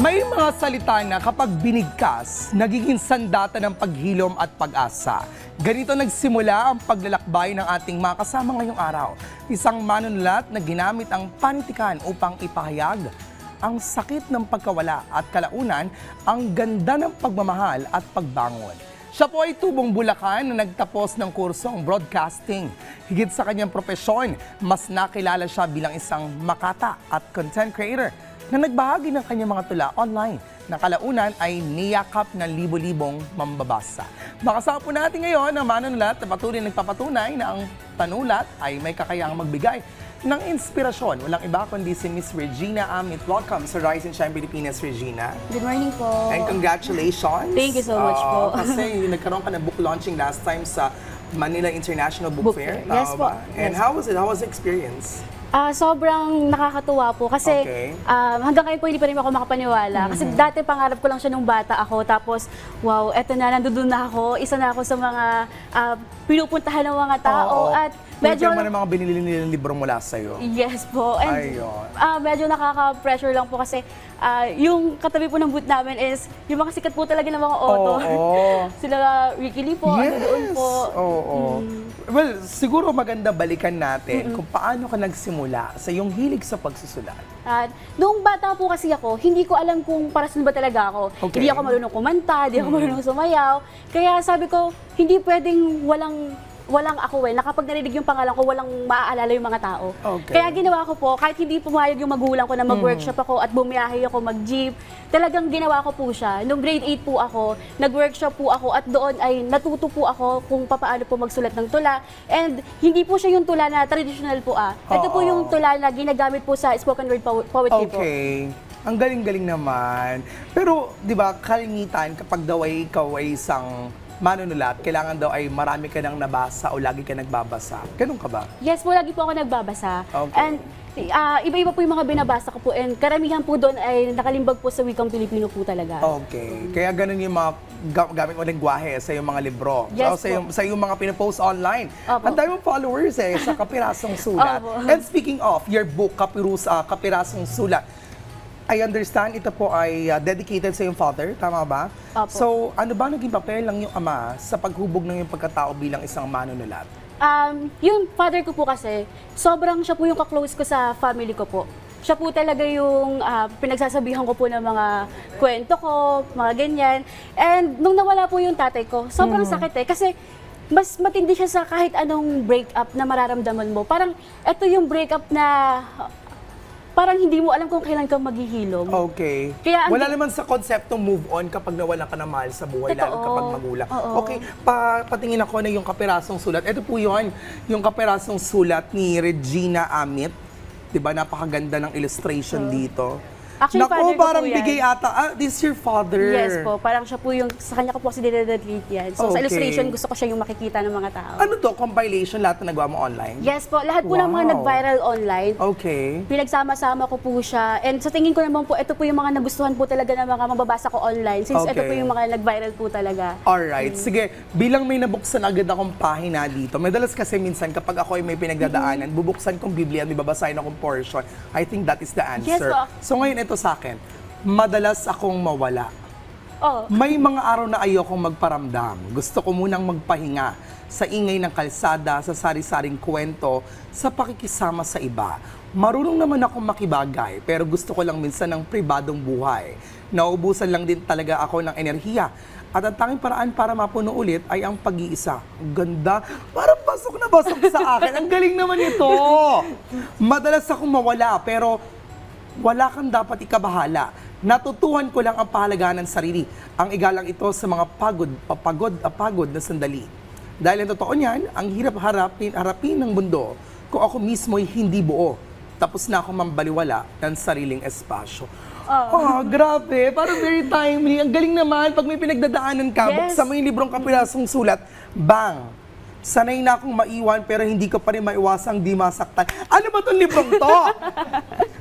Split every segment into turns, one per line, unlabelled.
May mga salita na kapag binigkas, nagiging sandata ng paghilom at pag-asa. Ganito nagsimula ang paglalakbay ng ating mga kasama ngayong araw. Isang manunulat na ginamit ang panitikan upang ipahayag ang sakit ng pagkawala at kalaunan ang ganda ng pagmamahal at pagbangon. Siya po ay tubong Bulacan na nagtapos ng kursong broadcasting. Higit sa kanyang propesyon, mas nakilala siya bilang isang makata at content creator na nagbahagi ng kanyang mga tula online na kalaunan ay niyakap ng libo-libong mambabasa. Makasama po natin ngayon ang manunulat na patuloy nagpapatunay na ang panulat ay may kakayahang magbigay ng inspirasyon. Walang iba kundi si Miss Regina Amit. Welcome sa Rise and Shine Pilipinas, Regina.
Good morning po.
And congratulations.
Thank you so much po.
kasi nagkaroon ka ng book launching last time sa Manila International Book,
Book
Fair.
Fair. Yes po.
ba? And
Yes
how was it? How was the experience?
Ah, sobrang nakakatuwa po kasi
Okay. Mm-hmm.
ah, hanggang ngayon po hindi pa rin ako makapaniwala. Kasi dati pangarap ko lang siya nung bata ako. Tapos, wow, eto na, nandun na ako. Isa na ako sa mga ah, pinupuntahan ng mga tao.
Oo.
At
Medyo... naman ang mga binili nilang libro mula sa'yo.
Yes po. And
Ayun.
ah, medyo nakaka-pressure lang po kasi ah, yung katabi po ng booth namin is yung mga sikat po talaga ng mga author.
Oo.
Sila Ricky Lee po, ano doon po.
Oo. Well, siguro maganda balikan natin kung paano ka nagsimula sa iyong hilig sa pagsusulat.
At noong bata po kasi ako, hindi ko alam kung para saan ba talaga ako.
Okay.
Hindi ako marunong kumanta, hindi ako marunong sumayaw. Kaya sabi ko, hindi pwedeng walang walang ako eh, na kapag narinig yung pangalan ko, walang maaalala yung mga tao.
Okay.
Kaya ginawa ko po, kahit hindi pumayag yung magulang ko na mag-workshop ako at bumiyahe ako mag-jeep, talagang ginawa ko po siya. Noong grade 8 po ako, nag-workshop po ako at doon ay natuto po ako kung paano po magsulat ng tula. And hindi po siya yung tula na traditional po ah. Ito
Oo.
po yung tula na ginagamit po sa spoken word po- poetry po.
Okay. Ang galing-galing naman. Pero, di ba, kalimitan kapag daw ay ikaw ay isang manunulat, kailangan daw ay marami ka nang nabasa o lagi ka nagbabasa. Ganun ka ba?
Yes po, lagi po ako nagbabasa.
Okay.
And ah, iba-iba po yung mga binabasa ko po. And karamihan po doon ay nakalimbag po sa wikang Pilipino po talaga.
Okay. Kaya ganun yung mga ga- gamit mo lengguwahe sa iyong mga libro.
Yes
o sa
po.
iyong, sa iyong mga pinopost online.
Opo.
Ang dami mong followers eh, sa Kapirasong Sulat.
Opo.
And speaking of, your book, Kapirus, ah, Kapirasong Sulat, I understand ito po ay ah, dedicated sa iyong father, tama ba?
Opo.
So, ano ba naging papel ng iyong ama sa paghubog ng iyong pagkatao bilang isang manunulat?
Um, yung father ko po kasi, sobrang siya po yung kaklose ko sa family ko po. Siya po talaga yung ah, pinagsasabihan ko po ng mga kwento ko, mga ganyan. And nung nawala po yung tatay ko, sobrang
Hmm.
sakit eh. Kasi mas matindi siya sa kahit anong breakup na mararamdaman mo. Parang ito yung breakup na parang hindi mo alam kung kailan ka maghihilom.
Okay.
Kaya ang-
Wala naman sa konseptong move on kapag nawalan ka ng mahal sa buhay, lalo
Totoo.
kapag magulang.
Oo.
Okay, pa, patingin ako na yung kapirasong sulat. Ito po yun, yung kapirasong sulat ni Regina Amit. 'Di ba Napakaganda ng illustration dito.
Actually,
Naku, parang
po
bigay ata. Ah, this is your father.
Yes po, parang siya po yung, sa kanya ko po kasi dinededicate yan. So sa
Okay.
illustration, gusto ko siya yung makikita ng mga tao.
Ano to? Compilation lahat na nagawa mo online?
Yes po, lahat po ng mga
Wow.
nag-viral online.
Okay.
Pinagsama-sama ko po siya. And sa tingin ko naman po, ito po yung mga nagustuhan po talaga ng mga mababasa ko online. Since ito po
Okay.
yung mga nag-viral po talaga.
Alright, sige. Bilang may nabuksan agad akong pahina dito, madalas kasi minsan kapag ako ay may pinagdadaanan, bubuksan kong Biblia may babasahin akong portion. I think that is the answer.
po.
So ngayon ito sa akin, madalas akong mawala.
Oh,
May mga araw na ayokong magparamdam. Gusto ko munang magpahinga sa ingay ng kalsada, sa sari-saring kwento, sa pakikisama sa iba. Marunong naman ako makibagay, pero gusto ko lang minsan ng pribadong buhay. Nauubusan lang din talaga ako ng enerhiya. At ang tanging paraan para mapuno ulit ay ang pag-iisa. Ang Ganda. Parang pasok na pasok sa akin. Ang galing naman ito. Madalas akong mawala, pero wala kang dapat ikabahala. Natutuhan ko lang ang pahalagaan ng sarili. Ang igalang ito sa mga pagod, papagod, apagod na sandali. Dahil ang totoo niyan, ang hirap harapin, harapin ng mundo kung ako mismo ay hindi buo. Tapos na ako mambaliwala ng sariling espasyo. Oh. grabe. Parang very timely. Ang galing naman pag may pinagdadaanan ka,
Yes.
buksan mo yung librong kapirasong sulat, bang! Sanay na akong maiwan pero hindi ko pa rin maiwasang di masaktan. Ano ba itong librong to?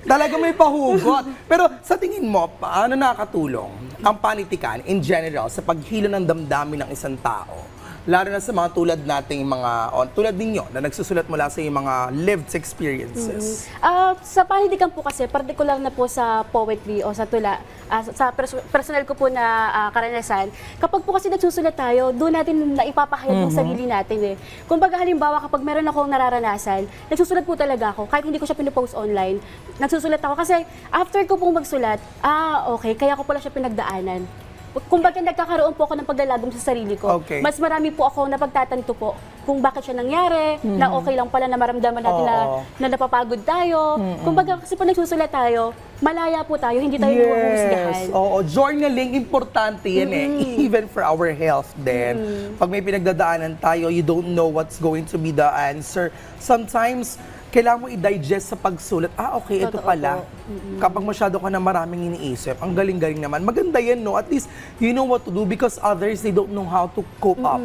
Talaga may pahugot. Pero sa tingin mo, paano nakakatulong ang panitikan in general sa paghilo ng damdamin ng isang tao? Lalo na sa mga tulad nating mga, o, tulad ninyo, na nagsusulat mula sa inyong mga lived experiences.
Ah, sa pahindikan po kasi, particular na po sa poetry o sa tula, ah, sa pers- personal ko po na ah, karanasan, kapag po kasi nagsusulat tayo, doon natin naipapahayag yung sarili natin eh. Kung baga halimbawa, kapag meron akong nararanasan, nagsusulat po talaga ako, kahit hindi ko siya pinopost online, nagsusulat ako kasi after ko pong magsulat, ah, okay, kaya ko pala siya pinagdaanan. Kumbaga nagkakaroon po ako ng paglalagom sa sarili ko.
Okay.
Mas marami po ako napagtatanto po kung bakit siya nangyari, na okay lang pala na maramdaman natin na,
Oo.
na napapagod tayo. Kumbaga kasi pag nagsusulat tayo, malaya po tayo, hindi tayo nahuhusgahan.
Oo, journaling, importante yan eh. Even for our health din. Pag may pinagdadaanan tayo, you don't know what's going to be the answer. Sometimes, kailangan mo i-digest sa pagsulat. Ah, okay, ito
Totoo
pala. Kapag masyado ka na maraming iniisip, ang galing-galing naman. Maganda yan, no? At least, you know what to do because others, they don't know how to cope up.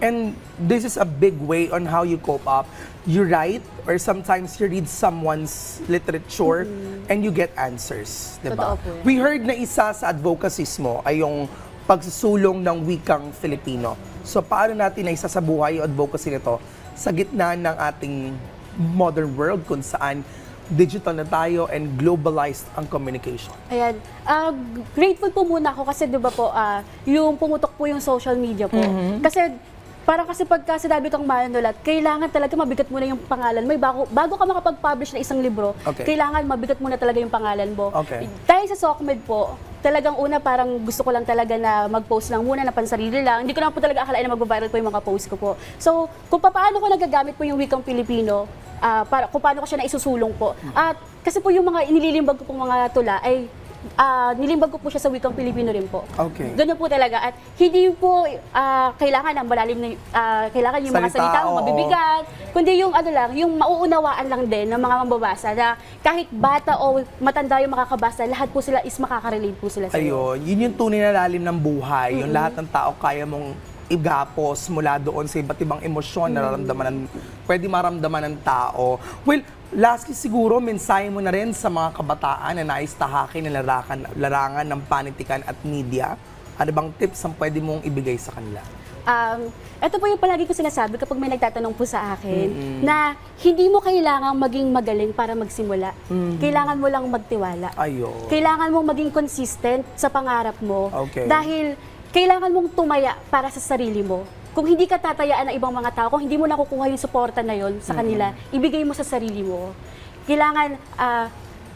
And this is a big way on how you cope up. You write, or sometimes you read someone's literature, and you get answers. Diba?
Totoo po yan.
We heard na isa sa advocacies mo ay yung pagsusulong ng wikang Filipino. So paano natin na isa sa buhay yung advocacy nito sa gitna ng ating modern world kung saan digital na tayo and globalized ang communication.
Ayan. Ah, grateful po muna ako kasi 'di ba po ah, yung pumutok po yung social media po. Kasi parang kasi pagka sinabi kang manulat, kailangan talaga mabigat muna yung pangalan mo. Bago, bago ka makapag-publish ng isang libro,
Okay.
kailangan mabigat muna talaga yung pangalan mo.
Okay.
Dahil sa SOCMED po, talagang una parang gusto ko lang talaga na mag-post lang muna na pansarili lang. Hindi ko lang po talaga akalain na mag-viral po yung mga post ko po. So, kung paano ko nagagamit po yung wikang Pilipino, ah, para, kung paano ko siya naisusulong po. At kasi po yung mga inililimbag ko pong mga tula ay ah, nilimbag ko po siya sa wikang Pilipino rin po.
Okay.
Ganun po talaga. At hindi po ah, kailangan ang malalim na, ah, kailangan yung mga
Salita,
salita mo
oo.
mabibigat, kundi yung ano lang, yung mauunawaan lang din ng mga mambabasa na kahit bata o matanda yung makakabasa, lahat po sila is makaka-relate po sila sa
Ayun, yun yung tunay na lalim ng buhay. Yung lahat ng tao kaya mong igapos mula doon sa iba't ibang emosyon na nararamdaman ng, pwede maramdaman ng tao. Well, lastly siguro, mensahe mo na rin sa mga kabataan na nais tahakin ng larangan, larangan ng panitikan at media. Ano bang tips ang pwede mong ibigay sa kanila?
Um, ito po yung palagi ko sinasabi kapag may nagtatanong po sa akin na hindi mo kailangang maging magaling para magsimula. Kailangan mo lang magtiwala.
Ayun.
Kailangan mong maging consistent sa pangarap mo.
Okay.
Dahil kailangan mong tumaya para sa sarili mo. Kung hindi ka tatayaan ng ibang mga tao, kung hindi mo nakukuha yung suporta na yon sa kanila, ibigay mo sa sarili mo. Kailangan, ah,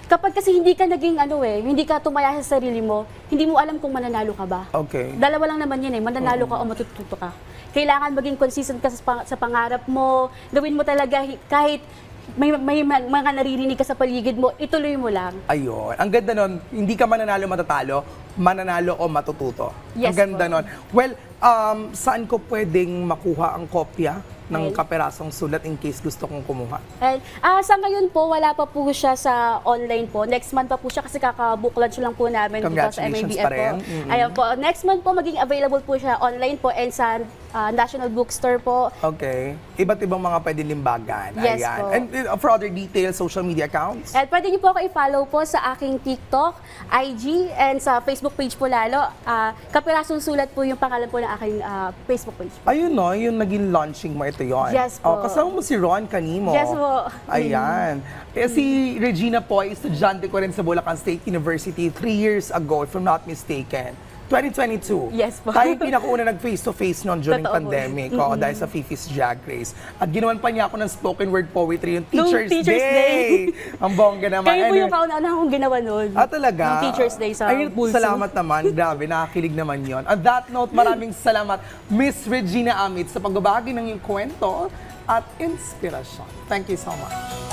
kapag kasi hindi ka naging ano eh, hindi ka tumaya sa sarili mo, hindi mo alam kung mananalo ka ba.
Okay.
Dalawa lang naman yan eh, mananalo ka o matututo ka. Kailangan maging consistent ka sa, pang- sa pangarap mo, gawin mo talaga hi- kahit may, may ma- mga naririnig ka sa paligid mo, ituloy mo lang.
Ayun. Ang ganda nun, hindi ka mananalo matatalo, mananalo o matututo.
Yes
ang ganda
po.
nun. Well, um, saan ko pwedeng makuha ang kopya ng
Well-
kaperasong sulat in case gusto kong kumuha?
And, ah, sa ngayon po, wala pa po siya sa online po. Next month pa po siya kasi kaka-book launch lang po namin dito sa
Congratulations
MIBF
pa
po.
rin. Mm-mm.
Ayan po. Next month po, maging available po siya online po and sa ah, National Bookstore po.
Okay. Iba't ibang mga pwede limbagan.
Yes
Ayan.
po.
And uh, for other details, social media accounts?
At pwede niyo po ako i-follow po sa aking TikTok, IG, and sa Facebook page po lalo. Ah, Kapirasong Sulat po yung pangalan po ng aking ah, Facebook page.
Ayun no, yung naging launching mo ito yon.
Yes po.
Oh, kasama mo si Ron Kanimo.
Yes po.
Ayan. Eh, si Regina po ay estudyante ko rin sa Bulacan State University three years ago, if I'm not mistaken. 2022.
Yes po.
Tayo yung pinakauna nag face-to-face noon during
Totoo po.
pandemic. Oo, dahil sa Fifi's Drag Race. At ginawan pa niya ako ng spoken word poetry yung
Nung
Teacher's,
Teacher's
Day. Ang bongga naman.
Kayo po
Anyway,
yung kauna-una kong ginawa noon.
Ah, talaga?
Yung Teacher's Day sa
Ayun,
Bulso.
Salamat naman. Grabe, nakakilig naman yon. On that note, maraming salamat, Miss Regina Amit, sa pagbabahagi ng iyong kwento at inspirasyon. Thank you so much.